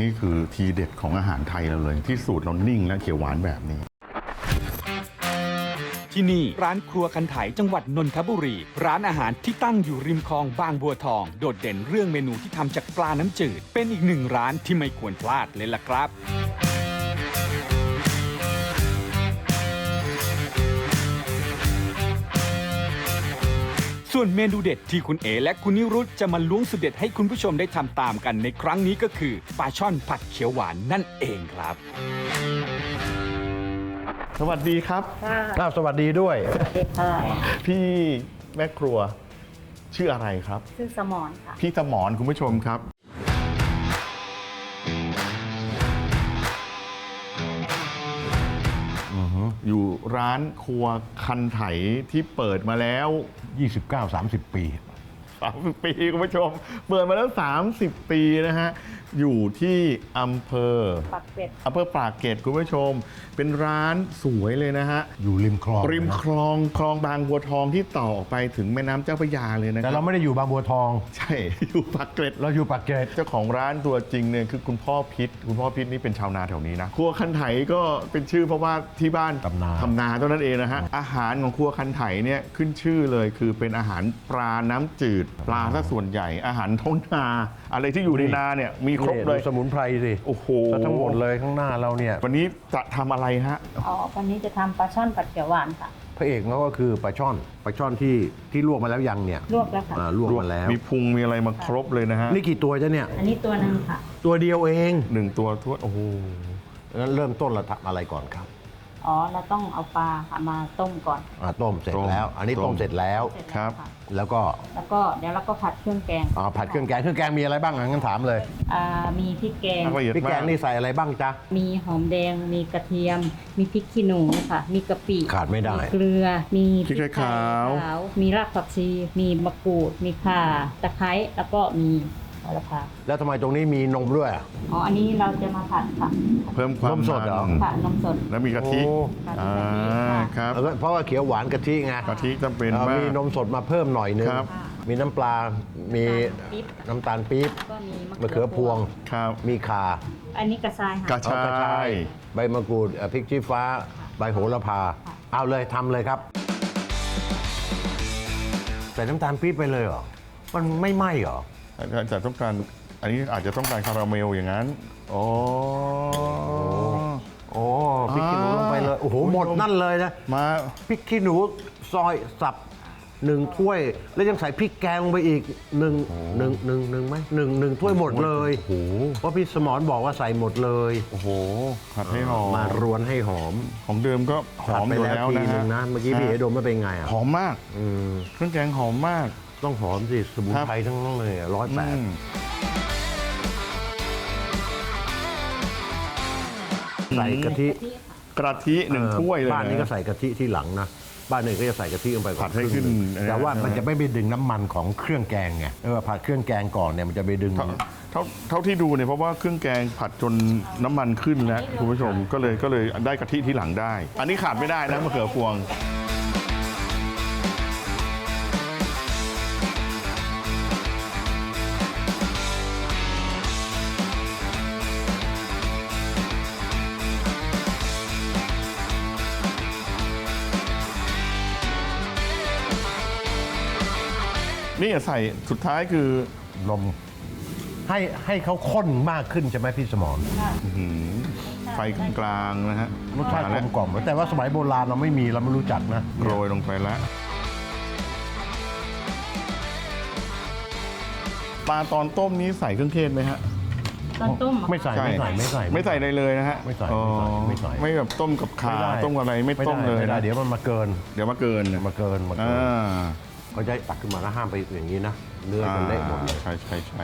นี่คือทีเด็ดของอาหารไทยเราเลย ที่สูตรเรานิ่งและเขียวหวานแบบนี้ ที่นี่ร้านครัวคันไถจังหวัดนนทบุรี ร้านอาหารที่ตั้งอยู่ริมคลองบางบัวทอง โดดเด่นเรื่องเมนูที่ทำจากปลาน้ำจืด เป็นอีกหนึ่งร้านที่ไม่ควรพลาดเลยล่ะครับ ส่วนเมนูเด็ดที่คุณเอและคุณนิรุธจะมาล้วงสุดเด็ดให้คุณผู้ชมได้ทำตามกันในครั้งนี้ก็คือปลาช่อนผัดเขียวหวานนั่นเองครับ สวัสดีครับค่ะอ้าวสวัสดีด้วยสวัสดีค่ะพี่แม่ครัวชื่ออะไรครับ ชื่อสมอนค่ะ พี่สมรคุณผู้ชมครับ อยู่ร้านครัวคันไถที่เปิดมาแล้ว 29-30 ปี 30 ปีคุณผู้ชม เปิดมาแล้ว 30 ปีนะฮะ อยู่ที่อำเภอปักเป็ดอำเภอปากเกร็ดคุณผู้ชม เป็นร้านสวยเลยนะฮะ อยู่ริมคลองริมคลองคลองบางบัวทองที่ต่อออกไปถึงแม่น้ำเจ้าพระยาเลยนะคแต่รัเราไม่ได้อยู่บางบัวทอง ใช่ อยู่ปากเกร็ด เราอยู่ปากเกร็ด เจ้าของร้านตัวจริงเนี่ยคือคุณพ่อพิษ คุณพ่อพิษนี่เป็นชาวนาแถวนี้นะ ครัวคันไถก็เป็นชื่อเพราะว่าที่บ้านทำนา ทำนาเท่านั้นเองนะฮะ อาหารของครัวคันไถเนี่ยขึ้นชื่อเลยคือเป็นอาหารปลาน้ำจืดปลาซะส่วนใหญ่อาหารท้องนาอะไรที่อยู่ในนาเนี่ยมีครบเลยนี่ดูสมุนไพรสิโอ้โหก็ทั้งหมดเลยข้างหน้าเราเนี่ย วันนี้จะทำอะไรฮะ อ๋อวันนี้จะทำปลาช่อนผัดเขียวหวานค่ะ พระเอกเขาก็คือปลาช่อนปลาช่อนที่ที่ลวกมาแล้วยังเนี่ยลวกแล้วค่ะ อ่าลวกมาแล้ว มีพุงมีอะไรมาครบเลยนะฮะนี่กี่ตัวจ้ะเนี่ย อันนี้ตัวหนึ่งค่ะ ตัวเดียวเอง หนึ่งตัวทวดโอ้โหงั้นเริ่มต้นเราทำอะไรก่อนครับ อ๋อเราต้องเอาปลาค่ะมาต้มก่อนอ่าต้มเสร็จต้มแล้ว อันนี้ต้ต้มม เสร็จแล้ว เสร็จครัแล้วบค่ะแล้วก็แล้วก็เดี๋ยวเราก็ผัดเครื่องแกงอ่าผัดเครื่องแกงเครื่องแกงมีอะไรบ้างอะงั้นถามเลยอ่ามีพริกแกง ละเอียดพริกแกมากงนี่ใส่อะไรบ้างจ๊ะ มีหอมแดง มีกระเทียม มีพริกขี้หนูค่ะ มีกะปิขาดไม่ได้ เกลือ มีพริกไทยขาว มีรากผักชี มีมะกรูด มีข่า ตะไคร้ แล้วก็มี โหระพาแล้วทำไมตรงนี้มีนมด้วยอะอ๋ออันนี้เราจะมาผัดค่ะเพิ่มความนมสดเหรอมันค่ะนมสด แล้วมีกะทิโอ้ อ่าครับแล้วก็เพราะว่าเขียวหวานกะทิไงกะทิจำเป็นเอ่อมาก มีนมสดมาเพิ่มหน่อยนึงครับ มีน้ำปลา มีน้ำตาลปี๊บ น้ำตาลปี๊บก็มีมะเขือพวง ครับมีข่าอันนี้กระชายกค่ะระเอาชากระชาย ยใบมะกรูดเอ่อพริกชี้ฟ้า ใบโหระพา เอาเลยทำเลยครับ ใส่น้ำตาลปี๊บไปเลยเหรอ มันไม่ไหม้เหรอ อาจจะต้องการอันนี้อาจจะต้องการคาราเมลอย่างนั้นโอ้โอ้พริกขี้หนูลงไปเลยโอ้โหหมดนั่นเลยนะมาพริกขี้หนูซอยสับหนึ่งถ้วย แล้วยังใส่พริกแกงลงไปอีกหนึ่งหนึ่งหนึ่งหนึ่งไหมหนึ่งหนึ่งถ้วยหมดเลยโอ้โหเพราะพี่สมรบอกว่าใส่หมดเลยโอ้โหผัดให้หอมมารวนให้หอม ของเดิมก็หอมผัดอยู่ไปแล้วทีนะนึฮะงนะเมื่อกี้พี่เอดมไม่เป็นไงอะหอมมากอืมเครื่องแกงหอมมาก ต้องหอมสิสมุนไพรทั้งนั้นเลยร้อยแปดอืมใส่กะทิกระทิหนึ่งถ้วยเลยบ้านนี้ก็ะใส่กะทิที่หลังนะบ้านหนึ่งก็จะใส่กะทิลงไปก่อนผัดให้ครึ่งขึ้นงเออแต่ว่ามันใช่ไหมจะไม่ไปดึงน้ำมันของเครื่องแกงไงเออผัดเครื่องแกงก่อนเนี่ยมันจะไปดึงเท่าเท่าเท่าที่ดูเนี่ยเพราะว่าเครื่องแกงผัดจนน้ำมันขึ้นแล้วคุณผู้ชมก็เลยก็เลยได้กะทิที่หลังได้ อันนี้ขาดไม่ได้นะมะเขือพวง นี่ใส่สุดท้ายคือ นมให้ให้เขาข้นมากขึ้นใช่ไหมพี่สมรหืมไฟกลางๆนะฮะรสชาติกลแล้วมกล่อมแต่ว่าสมัยโบราณเราไม่มีเราไม่รู้จักนะโรยลงไปแล้ว ปลาตอนต้มนี้ใส่เครื่องเทศไหมฮะ ตอนต้มอะไม่ใส่ไม่ใส่ไม่ใส่ ไม่ใส่เลยเลยนะฮะไม่ใส่อ๋อไม่ใส่ไม่ใส่ ไม่แบบต้มกับขาด้ต้มกับอะไรไม่ต้มด้เลยไม่ได้นะเดี๋ยวมันมาเกิน เดี๋ยวมาเกินนะมาเกินมาเกิอ่าน เขาจะตักขึ้นมาแล้วห้ามไปอย่างนี้นะเนื้อมันเละหมดเลยใช่ใช่ใช่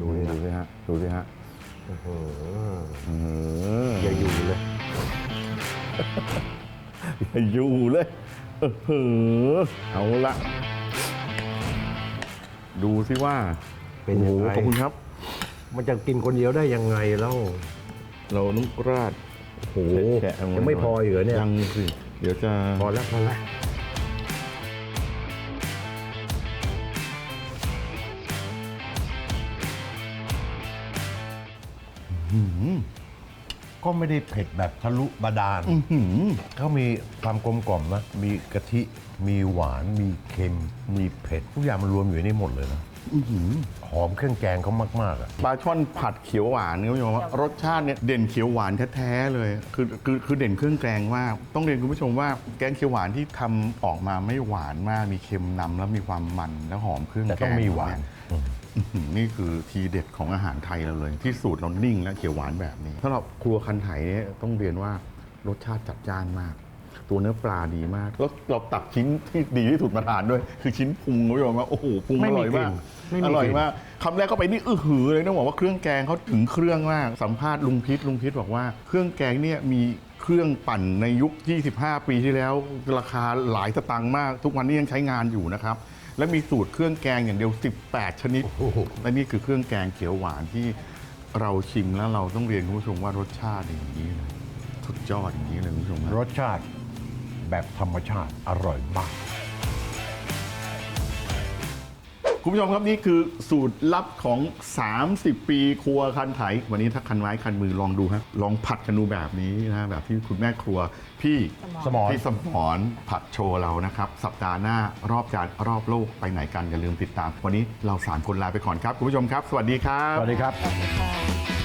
ดูดิดูสิฮะดูสิฮะเอออื้อหืออย่าอยู่เลยอย่าอยู่เลยเออเหอเอาละ ดูสิว่าเป็นยังไง โอ้โหขอบคุณครับ มันจะกินคนเดียวได้ยังไงแล้วเราต้องราดโอ้โหแกะๆเอายังไม่พออีกเหรอเนี่ย ยังสิ เดี๋ยวจะพอแล้วพอแล้ว ก็ไม่ได้เผ็ดแบบทะลุบาดาลอื้อหือเขามีความกลมกล่อมนะ มีกะทิ มีหวาน มีเค็ม มีเผ็ด ทุกอย่างมันรวมอยู่ในนี้หมดเลยนะหอมเครื่องแกงเขามากๆอะปลาช่อนผัดเขียวหวานเนี่ยคุณผู้ชมว่ารสชาติเนี่ยเด่นเขียวหวานแท้ๆเลยคือคือคือเด่นเครื่องแกงมากต้องเรียนคุณผู้ชมว่าแกงเขียวหวานที่ทำออกมาไม่หวานมากมีเค็มนำแล้วมีความมันและหอมเครื่องแต่แกต้องงมีหวาน อื้อหือนี่คือทีเด็ดของอาหารไทยเราเลย ที่สูตรเรานิ่งและเขียวหวานแบบนี้สำหรับครัวคันไถเนี่ยต้องเรียนว่ารสชาติจัดจ้านมาก ตัวเนื้อปลาดีมาก แล้วเราตักชิ้นที่ดีที่สุดมาทานด้วย คือชิ้นพุงคุณผู้ชมว่าโอ้โหพุงไม่อมีร่อยมากกลิ่นไม่มีอร่อยกลิ่น มากคำแรกเข้าไปนี่อื้อหือเลยต้องบอกว่าเครื่องแกงเขาถึงเครื่องมากสัมภาษณ์ลุงพิษลุงพิษบอกว่าเครื่องแกงเนี่ยมีเครื่องปั่นในยุค 25 ปีที่แล้ว ราคาหลายสตางค์มาก ทุกวันนี้ยังใช้งานอยู่นะครับ และมีสูตรเครื่องแกงอย่างเดียว 18 ชนิดและนี่คือเครื่องแกงเขียวหวานที่เราชิมแล้วเราต้องเรียนคุณผู้ชมว่ารสชาติอย่างนี้เลยสุดยอดอย่างนี้เลยคุณผู้ชมรสชาติแบบธรรมชาติอร่อยมาก คุณผู้ชมครับนี่คือสูตรลับของ 30 ปีครัวคันไถ วันนี้ถ้าคันไม้คันมือลองดูฮะลองผัดกันดูแบบนี้นะแบบที่คุณแม่ครัวพี่สมร พี่สมรผัดโชว์เรานะครับ สัปดาห์หน้ารอบจานรอบโลกไปไหนกันอย่าลืมติดตาม วันนี้เราสามคนลาไปก่อนครับ คุณผู้ชมครับ สวัสดีครับ สวัสดีครับ ขอบคุณค่ะ